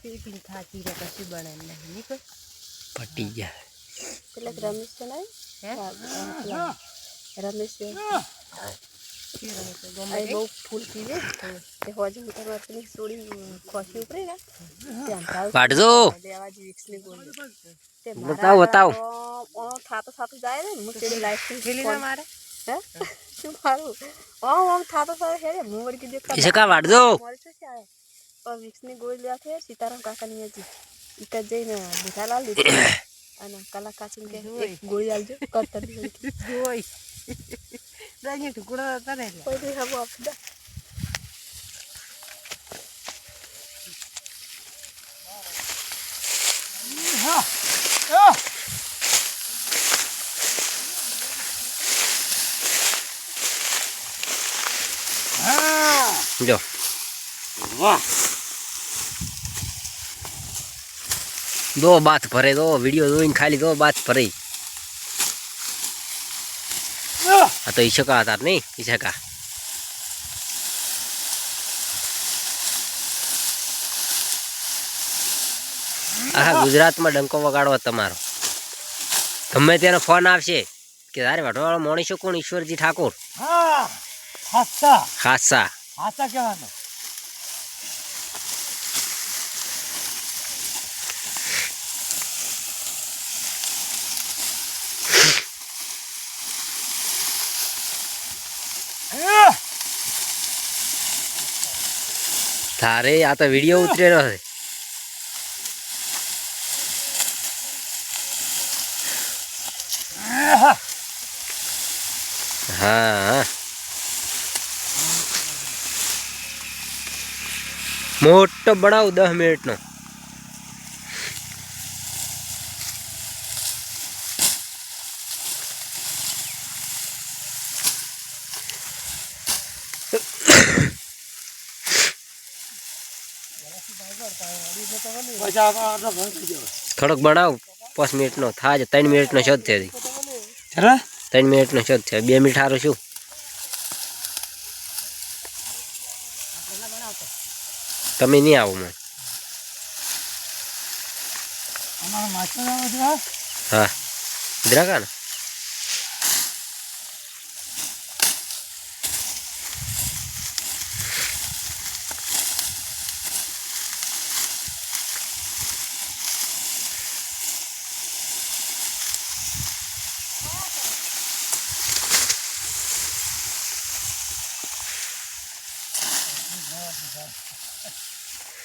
PP થાકી રે કશું બને નહીં નહીં કોઈ પટી ગયા પેલા એક રમેશ છે ને હે હા, પેલા રમેશ છે શી રહે છે ગમે આ બહુ ફૂલ પીવે તે હોજે હું તમારે પેલી સોડી ખોસી ઉપરે ને તે અંધારું વાઢજો દેવા જેવી વિક્સની ગોળી તે બતાવો, બતાવો. ઓ થાતો થાતો જાય ને હું તેની લાઈફ પેલી ના મારે હે શું મારું? ઓમ ઓમ થાતો થાતો હેડે હું વળી કીધું એક ઈશકા વાઢજો મારે શું છે? પણ વિક્સની ગોળી લ્યા છે સીતારામ કાકાની હજી. ઈ તો જઈને લાલ દીધી અને કલા કાચીને કે ગોળી આલજો કરતા જોઈ. દાજી ટુકડા તને કોઈ હબો આપી દે. જો. દો બાથ ભરે દો વીડિયો જોઈને ખાલી દો બાથ ભરે. આ તો ઈશકા હતા નહીં ઈશકા. આખા ગુજરાતમાં ડંકો વગાડવો તમારો. ગમે તેનો ફોન આવશે કે તારે વઢવાળો મોણીશો કોણ? ઈશ્વરજી ઠાકોર. હાસા. ખાસા હાસા કહેવાનું. તારે આ તો વીડિયો ઉતરેલો છે. હા. મોટો બનાવ દસ મિનિટનો. થોડોક બનાવ પાંચ મિનિટનો. થાય ત્રણ મિનિટનો શોધ છે. ત્રણ મિનિટનો શોધ છે બે મિનિટ સારું શું? તમે નહીં આવો મને.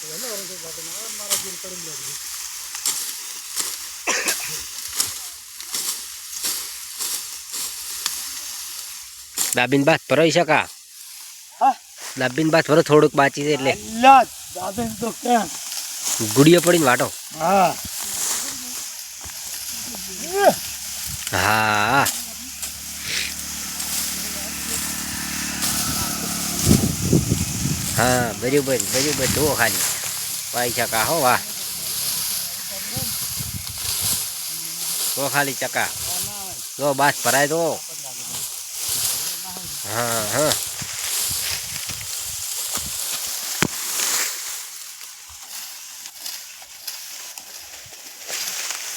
માસ્ટર வரும் છે பார்த்தீங்கன்னா હા દ્રાકા இருக்குது દાબીન બાદ ભરાઈ શકા હા? દાબીન બાદ ભરો થોડુંક બાચી છે એટલે. ગુડીઓ પડીને વાટો. હા. હા, બરાબર બરાબર. જુઓ ખાલી. પાઈ ચકા હો, વાહ. તો ખાલી ચકા. જો બાસ ભરાય તો. હા હા.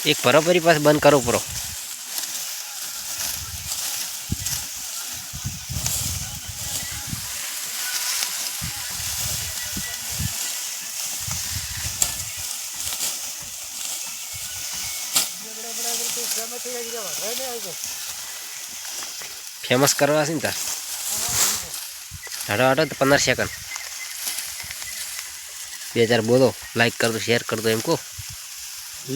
એક ભરો, ફરી પાસે બંધ કરો પૂરો ફેમસ કરવા છે ને તાર? હાડો હાડો તો પંદર સેકન્ડ બે ચાર બોલો લાઈક કરતો શેર કરતો એમ કહો.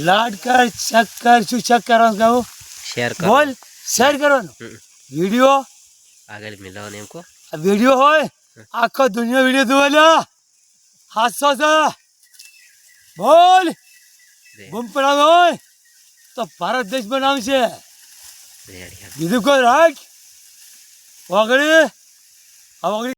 લાડ કર ચેક કર શું ચેક કરવાનું કહું? શેર કરો. બોલ શેર કરવાનું. વીડિયો? આગળ મિલાવવાનું એમ કહો. આ વીડિયો હોય? આખો દુનિયા વીડિયો જોવે હાથસો છે. બોલ. બૂમ પડાવ હોય. તો ભારત દેશ બનાવશે બીજું કોઈ રાખ વગડી આ વગડી